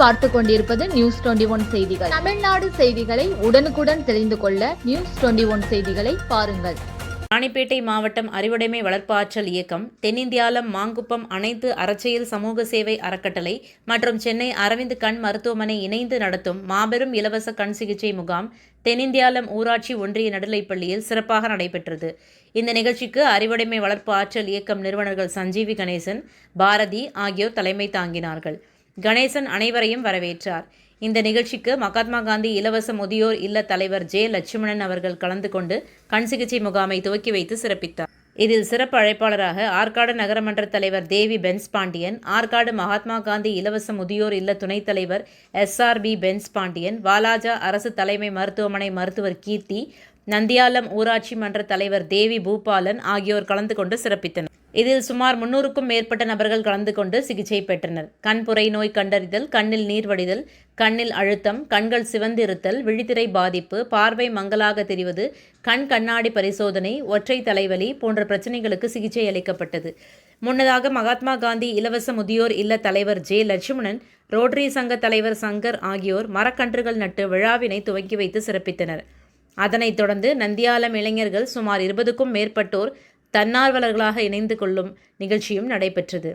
பார்த்து கொண்டிருப்பது news twenty one செய்திகள். தமிழ்நாடு செய்திகளை உடனுக்குடன் தெரிந்து கொள்ள நியூஸ் டுவெண்டி ஒன் செய்திகளை பாருங்கள். ராணிப்பேட்டை மாவட்டம் அறிவுடைமை வளர்ப்பு ஆற்றல் இயக்கம் தென்னிந்தியாலம் மாங்குப்பம் அனைத்து அரசியல் சமூக சேவை அறக்கட்டளை மற்றும் சென்னை அரவிந்த் கண் மருத்துவமனை இணைந்து நடத்தும் மாபெரும் இலவச கண் சிகிச்சை முகாம் தென்னிந்தியாலம் ஊராட்சி ஒன்றிய நடுநிலைப்பள்ளியில் சிறப்பாக நடைபெற்றது. இந்த நிகழ்ச்சிக்கு அறிவுடைமை வளர்ப்பு ஆற்றல் இயக்கம் நிறுவனர்கள் சஞ்சீவி கணேசன் பாரதி ஆகியோர் தலைமை தாங்கினார்கள். கணேசன் அனைவரையும் வரவேற்றார். இந்த நிகழ்ச்சிக்கு மகாத்மா காந்தி இலவச முதியோர் இல்ல தலைவர் ஜே லட்சுமணன் அவர்கள் கலந்து கொண்டு கண் சிகிச்சை முகாமை துவக்கி வைத்து சிறப்பித்தார். இதில் சிறப்பு அழைப்பாளராக ஆற்காடு நகரமன்ற தலைவர் தேவி பென்ஸ் பாண்டியன் ஆற்காடு மகாத்மா காந்தி இலவச முதியோர் இல்ல துணைத் தலைவர் எஸ்ஆர்பி பென்ஸ் பாண்டியன் வாலாஜா அரசு தலைமை மருத்துவமனை மருத்துவர் கீர்த்தி நந்தியாலம் ஊராட்சி மன்ற தலைவர் தேவி பூபாலன் ஆகியோர் கலந்து கொண்டு சிறப்பித்தனர். இதில் சுமார் முன்னூறுக்கும் மேற்பட்ட நபர்கள் கலந்து கொண்டு சிகிச்சை பெற்றனர். கண்புரை நோய் கண்டறிதல் கண்ணில் நீர் வடிதல் கண்ணில் அழுத்தம் கண்கள் சிவந்திருத்தல் விழித்திரை பாதிப்பு பார்வை மங்கலாக தெரிவது கண் கண்ணாடி பரிசோதனை ஒற்றை தலைவலி போன்ற பிரச்சனைகளுக்கு சிகிச்சை அளிக்கப்பட்டது. முன்னதாக மகாத்மா காந்தி இலவச முதியோர் இல்ல தலைவர் ஜே லட்சுமணன் ரோட்டரி சங்க தலைவர் சங்கர் ஆகியோர் மரக்கன்றுகள் நட்டு விழாவினை துவக்கி வைத்து சிறப்பித்தனர். அதனைத் தொடர்ந்து நந்தியாலம் இளைஞர்கள் சுமார் இருபதுக்கும் மேற்பட்டோர் தன்னார்வலர்களாக இணைந்து கொள்ளும் நிகழ்ச்சியும் நடைபெற்றது.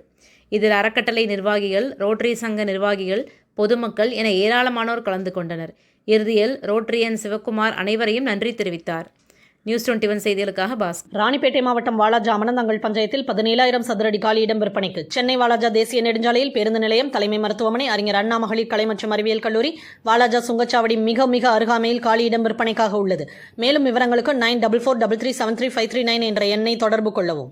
இதில் அறக்கட்டளை நிர்வாகிகள் ரோட்டரி சங்க நிர்வாகிகள் பொதுமக்கள் என ஏராளமானோர் கலந்து கொண்டனர். இறுதியில் ரோட்டரியன் சிவக்குமார் அனைவரையும் நன்றி தெரிவித்தார். நியூஸ் டுவெண்ட்டி ஒன் செய்திகளுக்காக பாஸ். ராணிப்பேட்டை மாவட்டம் வாலாஜா அமனந்தங்கள் பஞ்சாயத்தில் பதினேழாயிரம் சதுரடி காலியிடம் விற்பனைக்கு சென்னை வாலாஜா தேசிய நெடுஞ்சாலையில் பேருந்து நிலையம் தலைமை மருத்துவமனை அறிஞர் அண்ணா மகளிர் கலை மற்றும் அறிவியல் கல்லூரி வாலாஜா சுங்கச்சாவடி மிக மிக அருகாமையில் காலியிடம் விற்பனைக்காக உள்ளது. மேலும் விவரங்களுக்கு nine double four double three seven three five three nine என்ற எண்ணை தொடர்பு கொள்ளவும்.